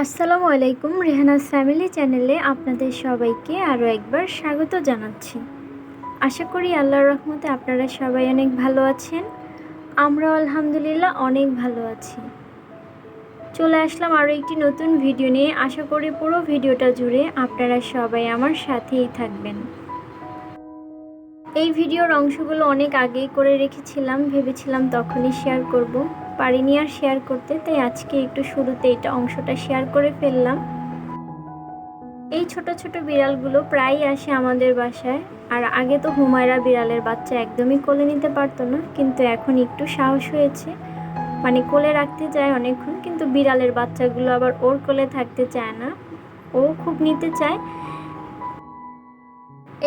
আসসালামু আলাইকুম রেহানাস ফ্যামিলি চ্যানেলে আপনাদের সবাইকে আরও একবার স্বাগত জানাচ্ছি। আশা করি আল্লাহর রহমতে আপনারা সবাই অনেক ভালো আছেন। আমরা আলহামদুলিল্লাহ অনেক ভালো আছি। চলে আসলাম আরও একটি নতুন ভিডিও নিয়ে। আশা করি পুরো ভিডিওটা জুড়ে আপনারা সবাই আমার সাথেই থাকবেন। এই ভিডিওর অংশগুলো অনেক আগেই করে রেখেছিলাম, ভেবেছিলাম তখনই শেয়ার করব। পারিনি আর শেয়ার করতে, তাই আজকে একটু শুরুতে এটা অংশটা শেয়ার করে ফেললাম। এই ছোট ছোট বিড়ালগুলো প্রায়ই আসে আমাদের বাসায়, আর আগে তো হুমায়রা বিড়ালের বাচ্চা একদমই কোলে নিতে পারতো না, কিন্তু এখন একটু সাহস হয়েছে। মানে কোলে রাখতে চায় অনেকক্ষণ, কিন্তু বিড়ালের বাচ্চাগুলো আবার ওর কোলে থাকতে চায় না। ও খুব নিতে চায়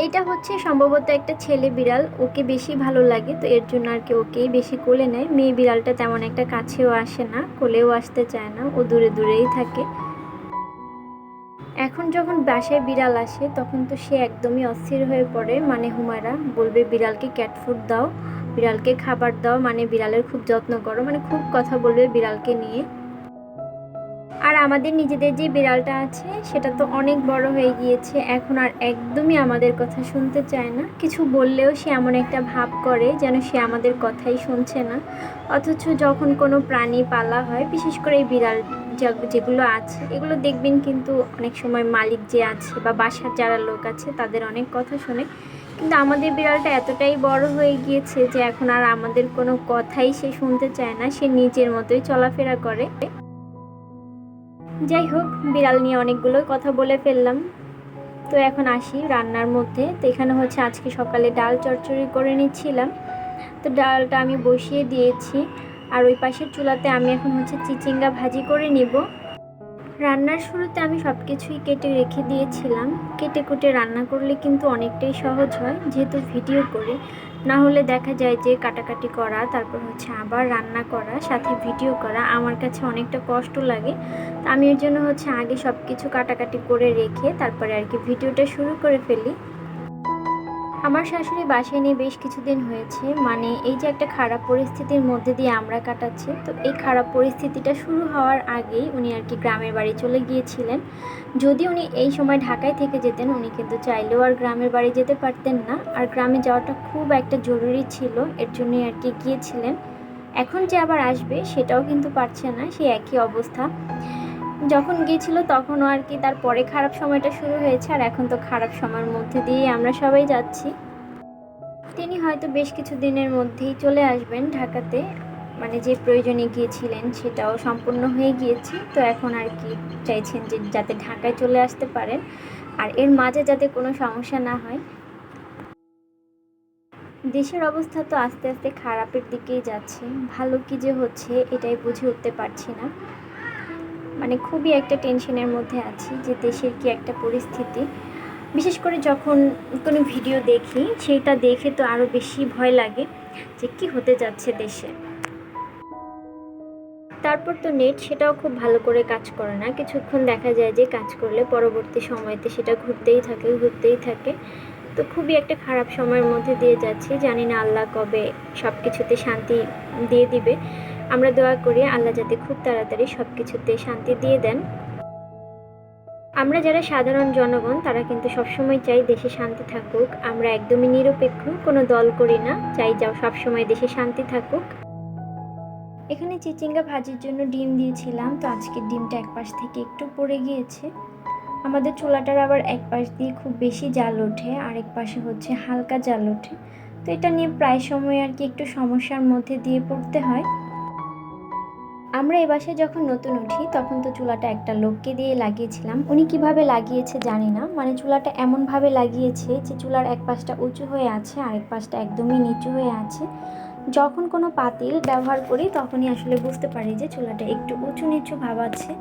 এইটা হচ্ছে সম্ভবত একটা ছেলে বিড়াল, ওকে বেশি ভালো লাগে, তো এর জন্য আর কি ওকেই বেশি কোলে নেয়। মেয়ে বিড়ালটা তেমন একটা কাছেও আসে না, কোলেও আসতে চায় না, ও দূরে দূরেই থাকে। এখন যখন বাসায় বিড়াল আসে, তখন তো সে একদমই অস্থির হয়ে পড়ে। মানে হুমায়রা, বলবে বিড়ালকে ক্যাট ফুড দাও, বিড়ালকে খাবার দাও মানে বিড়ালের খুব যত্ন করো মানে খুব কথা বলবে বিড়ালকে নিয়ে। আর আমাদের নিজেদের যে বিড়ালটা আছে, সেটা তো অনেক বড় হয়ে গিয়েছে। এখন আর একদমই আমাদের কথা শুনতে চায় না। কিছু বললেও সে এমন একটা ভাব করে যেন সে আমাদের কথাই শুনছে না। অথচ যখন কোনো প্রাণী পালা হয়, বিশেষ করে এই বিড়াল যেগুলো আছে, এগুলো দেখবেন কিন্তু অনেক সময় মালিক যে আছে বা বাসার যারা লোক আছে, তাদের অনেক কথা শোনে। কিন্তু আমাদের বিড়ালটা এতটাই বড় হয়ে গিয়েছে যে এখন আর আমাদের কোনো কথাই সে শুনতে চায় না। সে নিজের মতোই চলাফেরা করে। যাই হোক, বিড়াল নিয়ে অনেকগুলো কথা বলে ফেললাম। তো এখন আসি রান্নার মধ্যে। তো এখানে হচ্ছে আজকে সকালে ডাল চচ্চড়ি করে নিচ্ছিলাম। তো ডালটা আমি বসিয়ে দিয়েছি। আর ওই পাশের চুলাতে আমি এখন হচ্ছে চিচিঙ্গা ভাজি করে নিব। রান্নার শুরুতে আমি সব কিছুই কেটে রেখে দিয়েছিলাম। কেটে কুটে রান্না করলে কিন্তু অনেকটাই সহজ হয়, যেহেতু ভিডিও করি। না হলে দেখা যায় যে কাটাকাটি করা, তারপর হচ্ছে আবার রান্না করা, সাথে ভিডিও করা, আমার কাছে অনেকটা কষ্ট লাগে। তো আমি এর জন্য হচ্ছে আগে সব কিছু কাটাকাটি করে রেখে তারপরে আর কি ভিডিওটা শুরু করে ফেলি। আমার শাশুড়ি বাসায় নিয়ে বেশ কিছুদিন হয়েছে। মানে এই যে একটা খারাপ পরিস্থিতির মধ্যে দিয়ে আমরা কাটাচ্ছি, তো এই খারাপ পরিস্থিতিটা শুরু হওয়ার আগেই উনি আর কি গ্রামের বাড়ি চলে গিয়েছিলেন। যদি উনি এই সময় ঢাকায় থেকে যেতেন, উনি কিন্তু চাইলেও আর গ্রামের বাড়ি যেতে পারতেন না। আর গ্রামে যাওয়াটা খুব একটা জরুরি ছিল, এর জন্যই আর কি গিয়েছিলেন। এখন যে আবার আসবে, সেটাও কিন্তু পারছে না, সেই একই অবস্থা। যখন গিয়েছিল তখনও আর কি তারপরে খারাপ সময়টা শুরু হয়েছে আর এখন তো খারাপ সময়ের মধ্যে দিয়ে আমরা সবাই যাচ্ছি। তিনি হয়তো বেশ কিছু দিনের মধ্যেই চলে আসবেন ঢাকাতে। মানে যে প্রয়োজনে গিয়েছিলেন সেটাও সম্পূর্ণ হয়ে গিয়েছে। তো এখন আর কি চাইছেন যে যাতে ঢাকায় চলে আসতে পারেন। আর এর মাঝে যাতে কোনো সমস্যা না হয়। দেশের অবস্থা তো আস্তে আস্তে খারাপের দিকেই যাচ্ছে। ভালো কি যে হচ্ছে এটাই বুঝে উঠতে পারছি না। মানে খুবই একটা টেনশনের মধ্যে আছি যে দেশের কি একটা পরিস্থিতি। বিশেষ করে যখন কোনো ভিডিও দেখি, সেটা দেখে তো আরও বেশি ভয় লাগে যে কি হতে যাচ্ছে দেশে। তারপর তো নেট সেটাও খুব ভালো করে কাজ করে না। কিছুক্ষণ দেখা যায় যে কাজ করলে পরবর্তী সময়তে সেটা ঘুরতেই থাকে ঘুরতেই থাকে। তো খুবই একটা খারাপ সময়ের মধ্যে দিয়ে যাচ্ছি। জানি না আল্লাহ কবে সব কিছুতে শান্তি দিয়ে দিবে। আমরা দোয়া করি আল্লাহ যাতে খুব তাড়াতাড়ি সব কিছুতে শান্তি দিয়ে দেন। আমরা যারা সাধারণ জনগণ, তারা কিন্তু সবসময় চাই দেশে শান্তি থাকুক। আমরা একদমই নিরপেক্ষ, কোনো দল করি না। চাই যাও সবসময় দেশে শান্তি থাকুক। এখানে চিচিঙ্গা ভাজির জন্য ডিম দিয়েছিলাম, তো আজকে ডিমটা এক পাশ থেকে একটু পড়ে গিয়েছে। আমাদের চুলাটার আবার এক পাশ দিয়ে খুব বেশি জাল ওঠে আর এক পাশে হচ্ছে হালকা জাল ওঠে। তো এটা নিয়ে প্রায় সময় আর কি একটু সমস্যার মধ্যে দিয়ে পড়তে হয়। আমরা এ বাসায় যখন নতুন উঠি, তখন তো চুলাটা একটা লোককে দিয়ে লাগিয়েছিলাম। উনি কীভাবে লাগিয়েছে জানি না। মানে চুলাটা এমনভাবে লাগিয়েছে যে চুলার এক পাশটা উঁচু হয়ে আছে আর এক পাশটা একদমই নিচু হয়ে আছে। যখন কোনো পাতিল ব্যবহার করি, তখনই আসলে বুঝতে পারি যে চুলাটা একটু উঁচু নিচু ভাব আছে।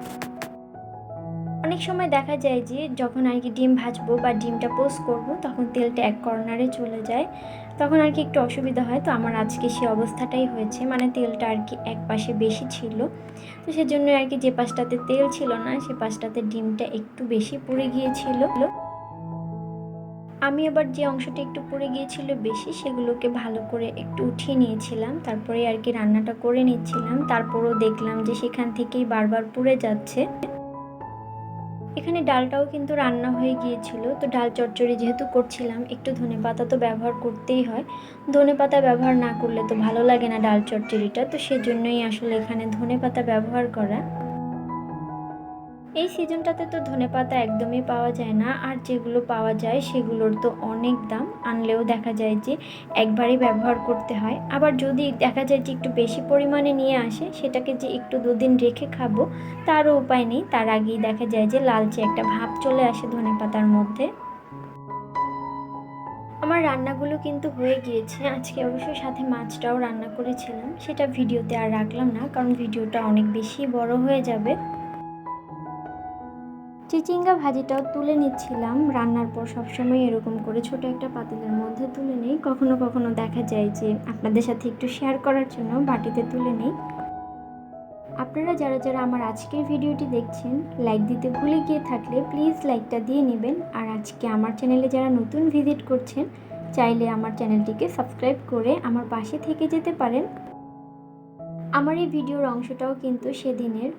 অনেক সময় দেখা যায় যে যখন আর কি ডিম ভাজবো বা ডিমটা পোস্ট করব, তখন তেলটা এক কর্নারে চলে যায়। তখন আর কি একটু অসুবিধা হয়। তো আমার আজকে সে অবস্থাটাই হয়েছে। মানে তেলটা আর কি এক পাশে বেশি ছিল। তো সেজন্য আর কি যে পাশটাতে তেল ছিল না, সে পাশটাতে ডিমটা একটু বেশি পড়ে গিয়েছিল। আমি আবার যে অংশটা একটু পড়ে গিয়েছিল বেশি, সেগুলোকে ভালো করে একটু উঠিয়ে নিয়েছিলাম। তারপরে আর কি রান্নাটা করে নিচ্ছিলাম। তারপরও দেখলাম যে সেখান থেকেই বারবার পুড়ে যাচ্ছে। এখানে ডালটাও কিন্তু রান্না হয়ে গিয়েছিল। তো ডাল চচ্চড়ি যেহেতু করছিলাম, একটু ধনে পাতা তো ব্যবহার করতেই হয়। ধনে পাতা ব্যবহার না করলে তো ভালো লাগে না ডাল চচ্চড়িটা তো সেজন্যই আসলে এখানে ধনে পাতা ব্যবহার করা। এই সিজনটাতে তো ধনে পাতা একদমই পাওয়া যায় না, আর যেগুলো পাওয়া যায় সেগুলোর তো অনেক দাম। আনলেও দেখা যায় যে একবারই ব্যবহার করতে হয়। আবার যদি দেখা যায় যে একটু বেশি পরিমাণে নিয়ে আসে, সেটাকে যে একটু দুদিন রেখে খাব, তারও উপায় নেই। তার আগেই দেখা যায় যে লালচে একটা ভাব চলে আসে ধনে পাতার মধ্যে। আমার রান্নাগুলো কিন্তু হয়ে গিয়েছে। আজকে অবশ্যই সাথে মাছটাও রান্না করেছিলাম। সেটা ভিডিওতে আর রাখলাম না, কারণ ভিডিওটা অনেক বেশি বড় হয়ে যাবে। চিচিঙ্গা ভাজিটাও তুলে নিচ্ছিলাম। রান্নার পর সবসময় এরকম করে ছোট একটা পাতিলের মধ্যে তুলে নেই। কখনো কখনো দেখা যায় যে আপনাদের সাথে একটু শেয়ার করার জন্য বাটিতে তুলে নেই। আপনারা যারা যারা আমার আজকের ভিডিওটি দেখছেন লাইক দিতে ভুলে গিয়ে থাকলে প্লিজ লাইকটা দিয়ে নেবেন। আর আজকে আমার চ্যানেলে যারা নতুন ভিজিট করছেন, চাইলে আমার চ্যানেলটিকে সাবস্ক্রাইব করে আমার পাশে থেকে যেতে পারেন। আমার এই ভিডিওর অংশটাও কিন্তু সেদিনের।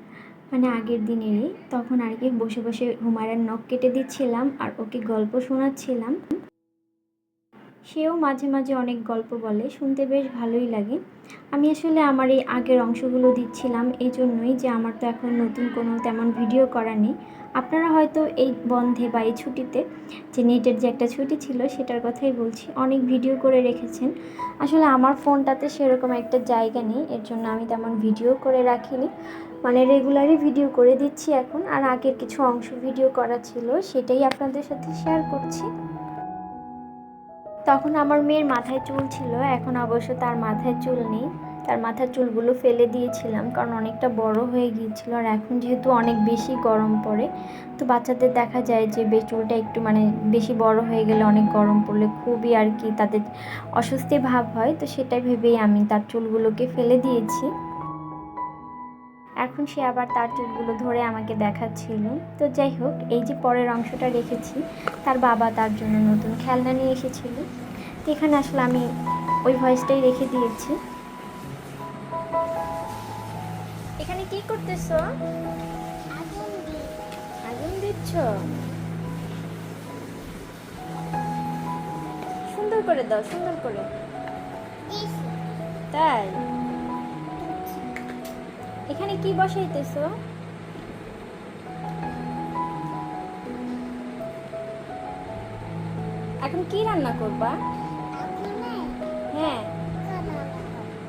মানে আগের দিনেরই, তখন আর কি বসে বসে হুমায়রার নখ কেটে দিচ্ছিলাম আর ওকে গল্প শোনাচ্ছিলাম। সেও মাঝে মাঝে অনেক গল্প বলে, শুনতে বেশ ভালোই লাগে। আমি আসলে আমার এই আগের অংশগুলো দিচ্ছিলাম এই জন্যই যে আমার তো এখন নতুন কোনো তেমন ভিডিও করা নেই। আপনারা হয়তো এই বন্ধে বা এই ছুটিতে যে নেটের যে একটা ছুটি ছিল সেটার কথাই বলছি, অনেক ভিডিও করে রেখেছেন। আসলে আমার ফোনটাতে সেরকম একটা জায়গা নেই, এর জন্য আমি তেমন ভিডিও করে রাখিনি। মানে রেগুলারই ভিডিও করে দিচ্ছি এখন, আর আগের কিছু অংশ ভিডিও করা ছিল, সেটাই আপনাদের সাথে শেয়ার করছি। তখন আমার মেয়ের মাথায় চুল ছিল, এখন অবশ্য তার মাথায় চুল নেই। তার মাথার চুলগুলো ফেলে দিয়েছিলাম, কারণ অনেকটা বড় হয়ে গিয়েছিল, আর এখন যেহেতু অনেক বেশি গরম পড়ে, তো বাচ্চাদের দেখা যায় যে চুলটা একটু মানে বেশি বড় হয়ে গেলে অনেক গরম পড়লে খুবই আর কি তাদের অস্বস্তি ভাব হয়, তো সেটাই ভেবেই আমি তার চুলগুলোকে ফেলে দিয়েছি। এখন সে আবার তার চুলগুলো ধরে আমাকে দেখাচ্ছিল। তো যাই হোক এই যে পরের অংশটা রেখেছি তার বাবা তার জন্য নতুন খেলনা নিয়ে এসেছিল। তো এখানে আসলে আমি ওই ভয়েসটাই রেখে দিয়েছি। এখানে কি করতেছো? আগুন দিচ্ছ? সুন্দর করে দাও সুন্দর করে। তাই? এখানে কি বসাইতেছো? এখন কি রান্না করবা? হ্যাঁ।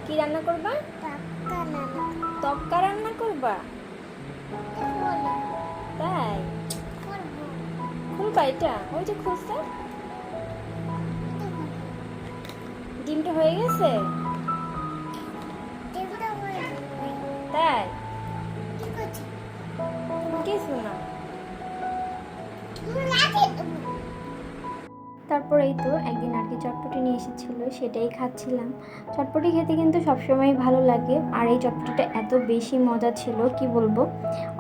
কি রান্না করবা? তক্কা রান্না করবা? তাই? খুলবা এটা? ওই যে খুলছে। ডিমটা হয়ে গেছে? তাই কিছু না তারপর এই তো একদিন আর কি চটপটি নিয়ে এসেছিল, সেটাই খাচ্ছিলাম। চটপটি খেতে কিন্তু সবসময় ভালো লাগে, আর এই চটপটিটা এত বেশি মজা ছিল, কি বলব?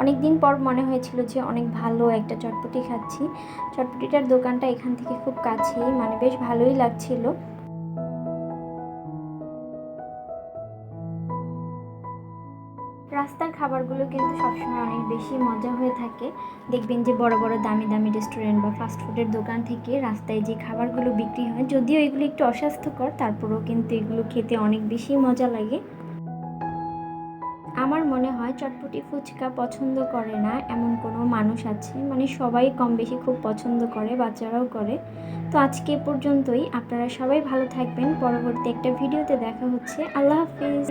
অনেক দিন পর মনে হয়েছিল যে অনেক ভালো একটা চটপটি খাচ্ছি। চটপটিটার দোকানটা এখান থেকে খুব কাছেই মানে বেশ ভালোই লাগছিল। খাবারগুলো কিন্তু সবসময় অনেক বেশি মজা হয়ে থাকে। দেখবেন যে বড় বড় দামি দামি রেস্টুরেন্ট বা ফাস্টফুডের দোকান থেকে রাস্তায় যে খাবারগুলো বিক্রি হয়, যদিও এগুলো একটু অস্বাস্থ্যকর, তারপরেও কিন্তু এগুলো খেতে অনেক বেশি মজা লাগে। আমার মনে হয় চটপটি ফুচকা পছন্দ করে না এমন কোনো মানুষ আছে। মানে সবাই কম বেশি খুব পছন্দ করে, বাচ্চারাও করে। তো আজকে পর্যন্তই। আপনারা সবাই ভালো থাকবেন। পরবর্তী একটা ভিডিওতে দেখা হচ্ছে। আল্লাহ হাফিজ।